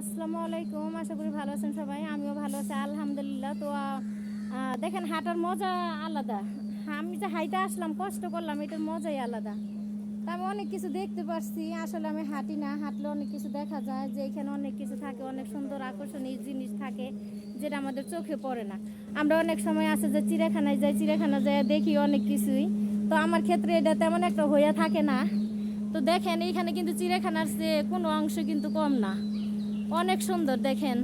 আসসালামু আলাইকুম, আশা করি ভালো আছেন সবাই। আমিও ভালো আছি, আলহামদুলিল্লাহ। তো দেখেন, হাঁটার মজা আলাদা। আমি যে হাইটা আসলাম, কষ্ট করলাম, এটার মজাই আলাদা। তা আমি অনেক কিছু দেখতে পারছি, আসলে আমি হাঁটি না, হাঁটলে অনেক কিছু দেখা যায় যে এখানে অনেক কিছু থাকে, অনেক সুন্দর আকর্ষণীয় জিনিস থাকে, যেটা আমাদের চোখে পড়ে না। আমরা অনেক সময় আছে যে চিড়িয়াখানায় যাই চিড়িয়াখানা যাই দেখি অনেক কিছুই। তো আমার ক্ষেত্রে এটা তেমন একটা হইয়া থাকে না। তো দেখেন এইখানে কিন্তু চিড়িয়াখানার চেয়ে কোনো অংশ কিন্তু কম না। অনেক সুন্দর, দেখেন।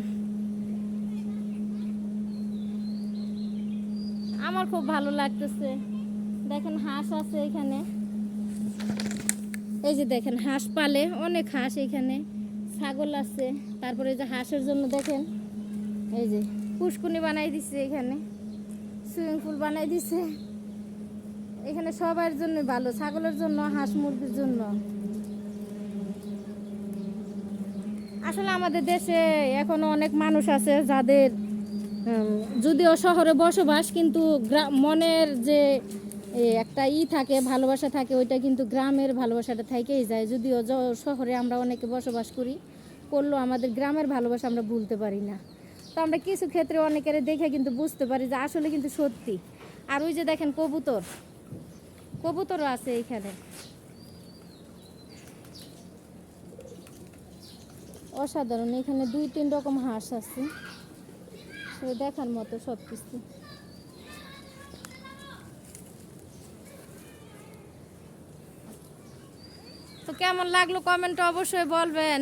আমার খুব ভালো লাগতেছে। দেখেন হাঁস আছে এখানে। এই যে দেখেন, হাঁস পালে, অনেক হাঁস এখানে। ছাগল আছে, তারপরে যে হাঁসের জন্য দেখেন। এই যে পুষ্কুনি বানাই দিছে এখানে। সুইমিং পুল বানাই দিছে। এখানে সবার জন্য ভালো, ছাগলের জন্য, হাঁস মুরগির জন্য। আসলে আমাদের দেশে এখনও অনেক মানুষ আছে যাদের যদিও শহরে বসবাস, কিন্তু মনের যে একটা ই থাকে, ভালোবাসা থাকে, ওইটা কিন্তু গ্রামের ভালোবাসাটা থেকেই যায়। যদিও শহরে আমরা অনেকে বসবাস করি, করলেও আমাদের গ্রামের ভালোবাসা আমরা ভুলতে পারি না। তো আমরা কিছু ক্ষেত্রে অনেকের দেখে কিন্তু বুঝতে পারি যে আসলে কিন্তু সত্যি। আর ওই যে দেখেন কবুতর, কবুতরও আছে এইখানে অসাধারণ। এখানে দুই তিন রকম হাঁস আছে। সে দেখার মতো সব কিছু তো কেমন লাগল কমেন্ট অবশ্যই বলবেন।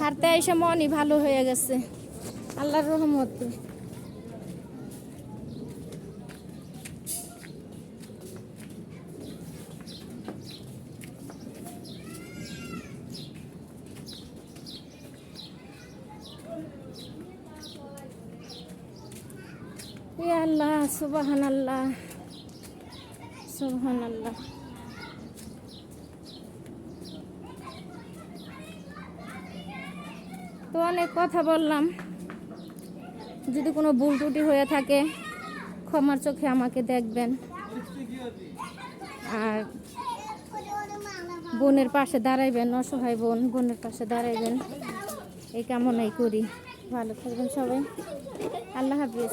হারতে এসে মনই ভালো হয়ে গেছে। আল্লাহর রহমতে। আল্লাহ সুবাহান আল্লাহ সুবহান আল্লাহ তো অনেক কথা বললাম। যদি কোনো ভুল ত্রুটি হয়ে থাকে, ক্ষমার চোখে আমাকে দেখবেন। আর বোনের পাশে দাঁড়াইবেন, অসহায় বোন, বোনের পাশে দাঁড়াইবেন। এই কামনাই করি। ভালো থাকবেন সবাই। আল্লাহ হাফিজ।